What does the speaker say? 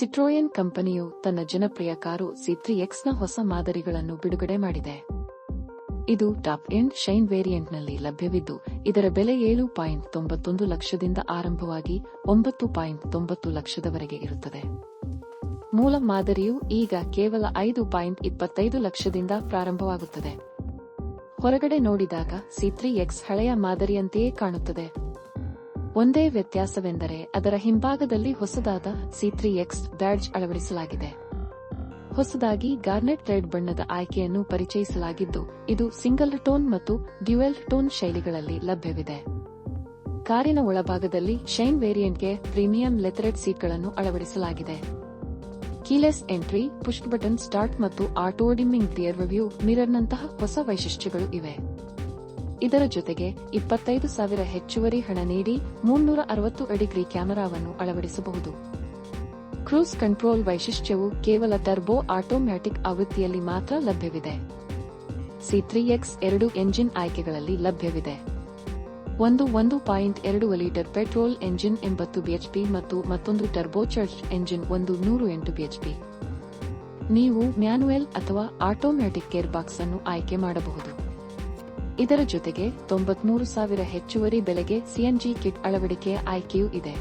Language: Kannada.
ಸಿಟ್ರೋಯನ್ ಕಂಪನಿಯು ತನ್ನ ಜನಪ್ರಿಯ ಕಾರು ಸಿ ಎಕ್ಸ್ನ ಹೊಸ ಮಾದರಿಗಳನ್ನು ಬಿಡುಗಡೆ ಮಾಡಿದೆ. ಇದು ಟಾಪ್ ಎಂಡ್ ಶೈನ್ ವೇರಿಯಂಟ್ನಲ್ಲಿ ಲಭ್ಯವಿದ್ದು, ಇದರ ಬೆಲೆ ಏಳು ಪಾಯಿಂಟ್ ತೊಂಬತ್ತೊಂದು ಲಕ್ಷದಿಂದ ಆರಂಭವಾಗಿ ಒಂಬತ್ತು ಪಾಯಿಂಟ್ ತೊಂಬತ್ತು ಲಕ್ಷದವರೆಗೆ ಇರುತ್ತದೆ. ಮೂಲ ಮಾದರಿಯು ಈಗ ಕೇವಲ ಐದು ಪಾಯಿಂಟ್ ಇಪ್ಪತ್ತೈದು ಲಕ್ಷದಿಂದ ಪ್ರಾರಂಭವಾಗುತ್ತದೆ. ಹೊರಗಡೆ ನೋಡಿದಾಗ ಸಿ ಎಕ್ಸ್ ಹಳೆಯ ಮಾದರಿಯಂತೆಯೇ ಕಾಣುತ್ತದೆ. ಒಂದೇ ವ್ಯತ್ಯಾಸವೆಂದರೆ ಅದರ ಹಿಂಭಾಗದಲ್ಲಿ ಹೊಸದಾದ ಸಿ ಎಕ್ಸ್ ಬ್ಯಾಡ್ಜ್ ಅಳವಡಿಸಲಾಗಿದೆ. ಹೊಸದಾಗಿ ಗಾರ್ನೆಟ್ ರೆಡ್ ಬಣ್ಣದ ಆಯ್ಕೆಯನ್ನು ಪರಿಚಯಿಸಲಾಗಿದ್ದು, ಇದು ಸಿಂಗಲ್ ಟೋನ್ ಮತ್ತು ಡ್ಯುಯಲ್ ಟೋನ್ ಶೈಲಿಗಳಲ್ಲಿ ಲಭ್ಯವಿದೆ. ಕಾರಿನ ಒಳಭಾಗದಲ್ಲಿ ಶೈನ್ ವೇರಿಯಂಟ್ಗೆ ಪ್ರೀಮಿಯಂ ಲೆಥರೆಡ್ ಸೀಟ್ಗಳನ್ನು ಅಳವಡಿಸಲಾಗಿದೆ. Keyless entry push button start ಮತ್ತು ಆಟೋ ಡಿಮ್ಮಿಂಗ್ ಟಿಯರ್ ರಿವ್ಯೂ ಮಿರರ್ನಂತಹ ಹೊಸ ವೈಶಿಷ್ಟ್ಯಗಳು ಇವೆ. ಇದರ ಜೊತೆಗೆ ಇಪ್ಪತ್ತೈದು ಸಾವಿರ ಹೆಚ್ಚುವರಿ ಹಣ ನೀಡಿ ಮುನ್ನೂರ ಅರವತ್ತು ಡಿಗ್ರಿ ಕ್ಯಾಮೆರಾವನ್ನು ಅಳವಡಿಸಬಹುದು. ಕ್ರೂಸ್ ಕಂಟ್ರೋಲ್ ವೈಶಿಷ್ಟ್ಯವು ಕೇವಲ ಟರ್ಬೋ ಆಟೋಮ್ಯಾಟಿಕ್ ಆವೃತ್ತಿಯಲ್ಲಿ ಮಾತ್ರ ಲಭ್ಯವಿದೆ. ಸಿ ತ್ರೀ ಎಕ್ಸ್ ಎರಡು ಎಂಜಿನ್ ಆಯ್ಕೆಗಳಲ್ಲಿ ಲಭ್ಯವಿದೆ. ಒಂದು ಒಂದು ಪಾಯಿಂಟ್ ಎರಡು ಲೀಟರ್ ಪೆಟ್ರೋಲ್ ಎಂಜಿನ್ ಎಂಬತ್ತು ಬಿಎಚ್ಪಿ ಮತ್ತು ಮತ್ತೊಂದು ಟರ್ಬೋಚಾರ್ಜ್ ಎಂಜಿನ್ ಒಂದು ನೂರು ಎಂಟು ಬಿಎಚ್ಪಿ ನೀವು ಮ್ಯಾನುಯಲ್ ಅಥವಾ ಆಟೋಮ್ಯಾಟಿಕ್ ಗೇರ್ ಬಾಕ್ಸ್ ಅನ್ನು ಆಯ್ಕೆ ಮಾಡಬಹುದು. ಇದರ ಜೊತೆಗೆ ತೊಂಬತ್ಮೂರು ಸಾವಿರ ಹೆಚ್ಚುವರಿ ಬೆಲೆಗೆ ಸಿಎನ್ಜಿ ಕಿಟ್ ಅಳವಡಿಕೆ ಆಯ್ಕೆಯೂ ಇದೆ.